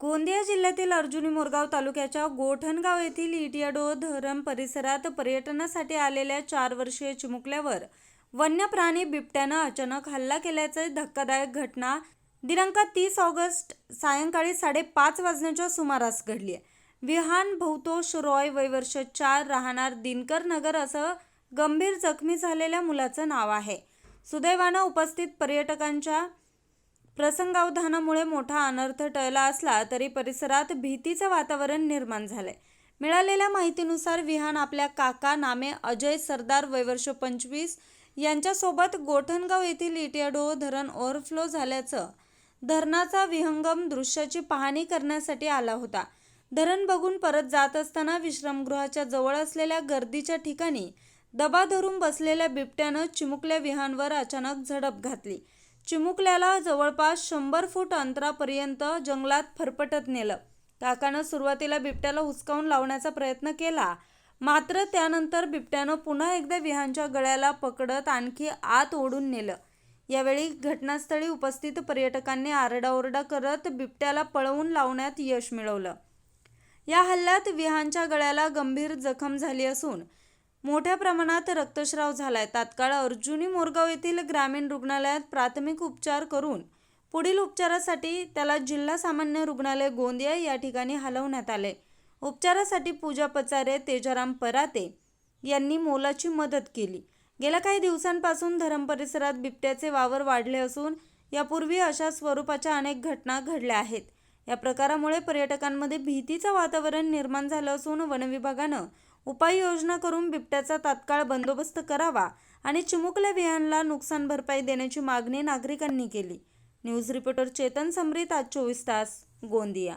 गोंदिया जिल्ह्यातील अर्जुनी मोरगाव तालुक्याच्या गोठणगाव येथील इटियाडो धरण परिसरात पर्यटनासाठी आलेल्या चार वर्षीय चिमुकल्यावर वन्य प्राणी बिबट्यानं अचानक हल्ला केल्याचं धक्कादायक घटना दिनांक तीस ऑगस्ट सायंकाळी साडेपाच वाजण्याच्या सुमारास घडली आहे. विहान भौतोष रॉय वयवर्ष चार राहणार दिनकर नगर असं गंभीर जखमी झालेल्या मुलाचं नाव आहे. सुदैवानं उपस्थित पर्यटकांच्या प्रसंगावधानामुळे मोठा अनर्थ टळला असला तरी परिसरात भीतीचं वातावरण निर्माण झालंय. मिळालेल्या माहितीनुसार विहान आपल्या काका नामे अजय सरदार वयवर्ष पंचवीस यांच्यासोबत गोठणगाव येथील इटियाडो धरण ओव्हरफ्लो झाल्याचं धरणाचा विहंगम दृश्याची पाहणी करण्यासाठी आला होता. धरण बघून परत जात असताना विश्रामगृहाच्या जवळ असलेल्या गर्दीच्या ठिकाणी दबा धरून बसलेल्या बिबट्यानं चिमुकल्या विहानवर अचानक झडप घातली. चिमुकल्याला जवळपास शंभर फूट अंतरापर्यंत जंगलात फरफटत नेलं. काकानं सुरुवातीला बिबट्याला हुसकावून लावण्याचा प्रयत्न केला. मात्र त्यानंतर बिबट्यानं पुन्हा एकदा विहानच्या गळ्याला पकडत आणखी आत ओढून नेलं. यावेळी घटनास्थळी उपस्थित पर्यटकांनी आरडाओरडा करत बिबट्याला पळवून लावण्यात यश मिळवलं. या हल्ल्यात विहानच्या गळ्याला गंभीर जखम झाली असून मोठ्या प्रमाणात रक्तस्राव झालाय. तात्काळ अर्जुनी मोरगाव येथील ग्रामीण रुग्णालयात प्राथमिक उपचार करून पुढील उपचारासाठी त्याला जिल्हा सामान्य रुग्णालय गोंदिया या ठिकाणी हलवण्यात आले. उपचारासाठी पूजा पचारे तेजाराम पराते यांनी मोलाची मदत केली. गेल्या काही दिवसांपासून धरम परिसरात बिबट्याचे वावर वाढले असून यापूर्वी अशा स्वरूपाच्या अनेक घटना घडल्या आहेत. या प्रकारामुळे पर्यटकांमध्ये भीतीचं वातावरण निर्माण झालं असून वनविभागानं उपाययोजना करून बिबट्याचा तात्काळ बंदोबस्त करावा आणि चिमुकल्या विहानला नुकसान भरपाई देण्याची मागणी नागरिकांनी केली. न्यूज रिपोर्टर चेतन समरीत आज चोवीस तास गोंदिया.